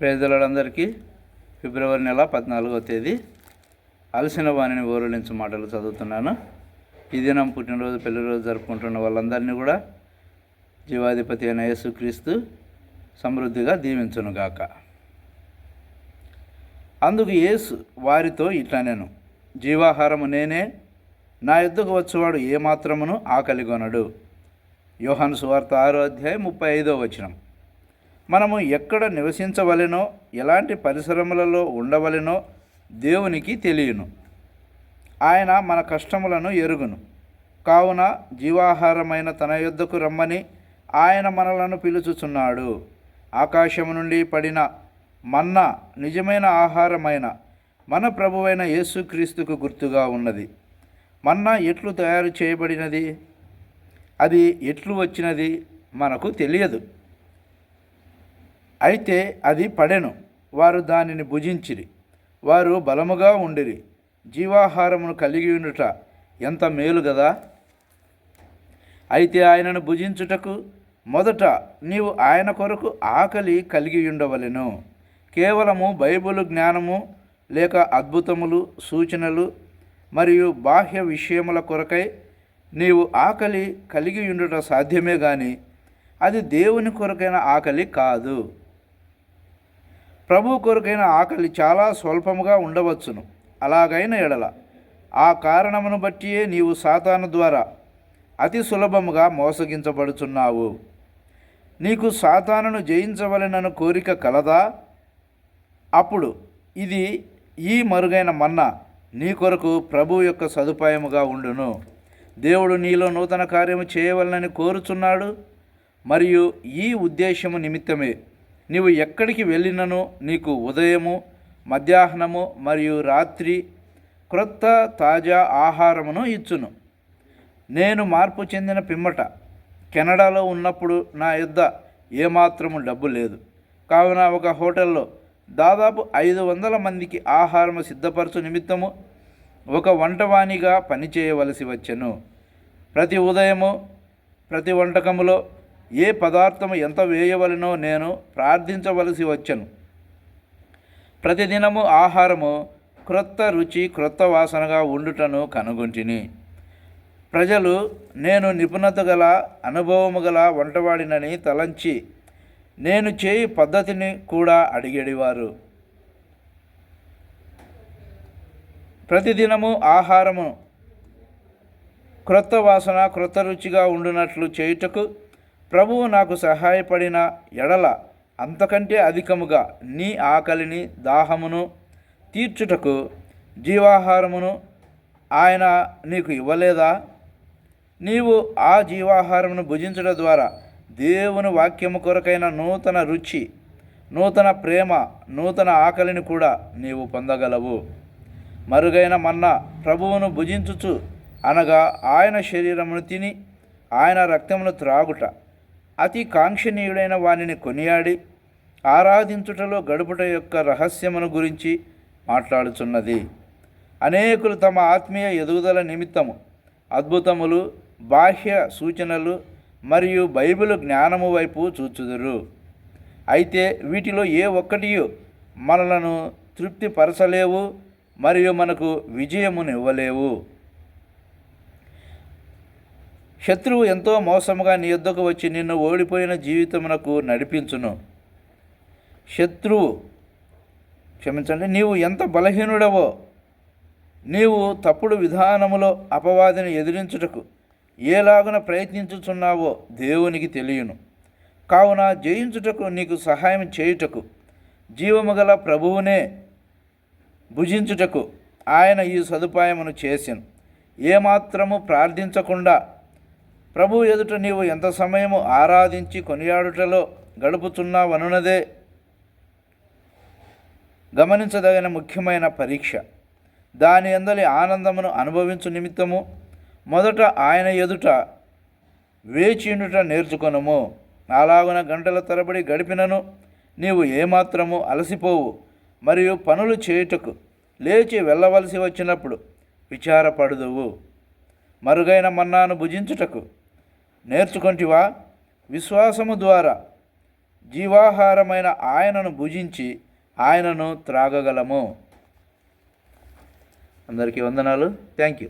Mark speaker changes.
Speaker 1: పేదలందరికీ ఫిబ్రవరి నెల పద్నాలుగో తేదీ. అలసిన వాణిని ఓరలించు మాటలు చదువుతున్నాను. ఈ దినం పుట్టినరోజు పెళ్ళిరోజు జరుపుకుంటున్న వాళ్ళందరినీ కూడా జీవాధిపతి అయిన యేసుక్రీస్తు సమృద్ధిగా దీవించునుగాక అందుకు యేసు వారితో ఇట్లా నేను జీవాహారము నేనే నా యుద్ధకు వచ్చేవాడు ఏమాత్రమును ఆకలిగొనడు. యోహాను సువార్త ఆరో అధ్యాయం ముప్పై ఐదో వచనం. మనము ఎక్కడ నివసించవలెనో ఎలాంటి పరిసరములలో ఉండవలెనో దేవునికి తెలియను. ఆయన మన కష్టములను ఎరుగును. కావున జీవాహారమైన తన యొద్దకు రమ్మని ఆయన మనలను పిలుచుచున్నాడు. ఆకాశము నుండి పడిన మన్నా నిజమైన ఆహారమైన మన ప్రభువైన యేసుక్రీస్తుకు గుర్తుగా ఉన్నది. మన్నా ఎట్లు తయారు చేయబడినది? అది ఎట్లు వచ్చినది? మనకు తెలియదు. అయితే అది పడెను. వారు దానిని భుజించిరి. వారు బలముగా ఉండిరి. జీవాహారమును కలిగి ఉండుట ఎంత మేలు గదా? అయితే ఆయనను భుజించుటకు మొదట నీవు ఆయన కొరకు ఆకలి కలిగి ఉండవలెను. కేవలము బైబిల్ జ్ఞానము లేక అద్భుతములు సూచనలు మరియు బాహ్య విషయముల కొరకై నీవు ఆకలి కలిగి ఉండుట సాధ్యమే కానీ అది దేవుని కొరకైన ఆకలి కాదు. ప్రభు కొరకైన ఆకలి చాలా స్వల్పముగా ఉండవచ్చును. అలాగైన ఎడల. ఆ కారణమును బట్టియే నీవు సాతాను ద్వారా అతి సులభముగా మోసగించబడుచున్నావు. నీకు సాతానును జయించవలెనను కోరిక కలదా? అప్పుడు ఇది ఈ మరుగైన మన్నా నీ కొరకు ప్రభు యొక్క సదుపాయముగా ఉండును. దేవుడు నీలో నూతన కార్యము చేయవలనని కోరుచున్నాడు. మరియు ఈ ఉద్దేశము నిమిత్తమే నీవు ఎక్కడికి వెళ్ళినను నీకు ఉదయము మధ్యాహ్నము మరియు రాత్రి క్రొత్త తాజా ఆహారమును ఇచ్చును. నేను మార్పు చెందిన పిమ్మట కెనడాలో ఉన్నప్పుడు నా యొద్ద ఏమాత్రము డబ్బు లేదు. కావున ఒక హోటల్లో దాదాపు ఐదు వందల మందికి ఆహారము సిద్ధపరచు నిమిత్తము ఒక వంటవాణిగా పనిచేయవలసి వచ్చెను. ప్రతి ఉదయము ప్రతి వంటకములో ఏ పదార్థము ఎంత వేయవలనో నేను ప్రార్థించవలసి వచ్చను. ప్రతిదినము ఆహారము క్రొత్త రుచి క్రొత్త వాసనగా ఉండుటను కనుగొంటిని. ప్రజలు నేను నిపుణత గల అనుభవము గల వంటవాడినని తలంచి నేను చేయి పద్ధతిని కూడా అడిగేడివారు. ప్రతిదినము ఆహారము క్రొత్త వాసన క్రొత్త రుచిగా ఉండునట్లు చేయుటకు ప్రభువు నాకు సహాయపడిన ఎడల అంతకంటే అధికముగా నీ ఆకలిని దాహమును తీర్చుటకు జీవాహారమును ఆయన నీకు ఇవ్వలేదా? నీవు ఆ జీవాహారమును భుజించడం ద్వారా దేవుని వాక్యము కొరకైన నూతన రుచి నూతన ప్రేమ నూతన ఆకలిని కూడా నీవు పొందగలవు. మరుగైన మన్నా ప్రభువును భుజించుచు అనగా ఆయన శరీరమును తిని ఆయన రక్తమును త్రాగుట. అతి కాంక్షణీయుడైన వానిని కొనియాడి ఆరాధించుటలో గడుపుట యొక్క రహస్యమును గురించి మాట్లాడుచున్నది. అనేకులు తమ ఆత్మీయ ఎదుగుదల నిమిత్తము అద్భుతములు బాహ్య సూచనలు మరియు బైబిల్ జ్ఞానము వైపు చూచుదురు. అయితే వీటిలో ఏ ఒక్కటియు మనలను తృప్తిపరచలేవు మరియు మనకు విజయమునివ్వలేవు. శత్రువు ఎంతో మోసముగా నీ యుద్ధకు వచ్చి నిన్ను ఓడిపోయిన జీవితమునకు నడిపించును. శత్రువు క్షమించండి నీవు ఎంత బలహీనుడవో నీవు తప్పుడు విధానములో అపవాదిని ఎదిరించుటకు ఏలాగున ప్రయత్నించుచున్నావో దేవునికి తెలియను. కావున జయించుటకు నీకు సహాయం చేయుటకు జీవము గల ప్రభువునే భుజించుటకు ఆయన ఈ సదుపాయమును చేసెను. ఏమాత్రము ప్రార్థించకుండా ప్రభు ఎదుట నీవు ఎంత సమయము ఆరాధించి కొనియాడుటలో గడుపుతున్నావనున్నదే గమనించదగిన ముఖ్యమైన పరీక్ష. దాని అందలి ఆనందమును అనుభవించు నిమిత్తము మొదట ఆయన ఎదుట వేచిండుట నేర్చుకొనుము. నాలాగున గంటల తరబడి గడిపినను నీవు ఏమాత్రము అలసిపోవు. మరియు పనులు చేయుటకు లేచి వెళ్ళవలసి వచ్చినప్పుడు విచారపడుదువు. మరుగైన మన్నాను భుజించుటకు నేర్చుకొంటివా? విశ్వాసము ద్వారా జీవాహారమైన ఆయనను భుజించి ఆయనను త్రాగగలము. అందరికీ వందనాలు. Thank you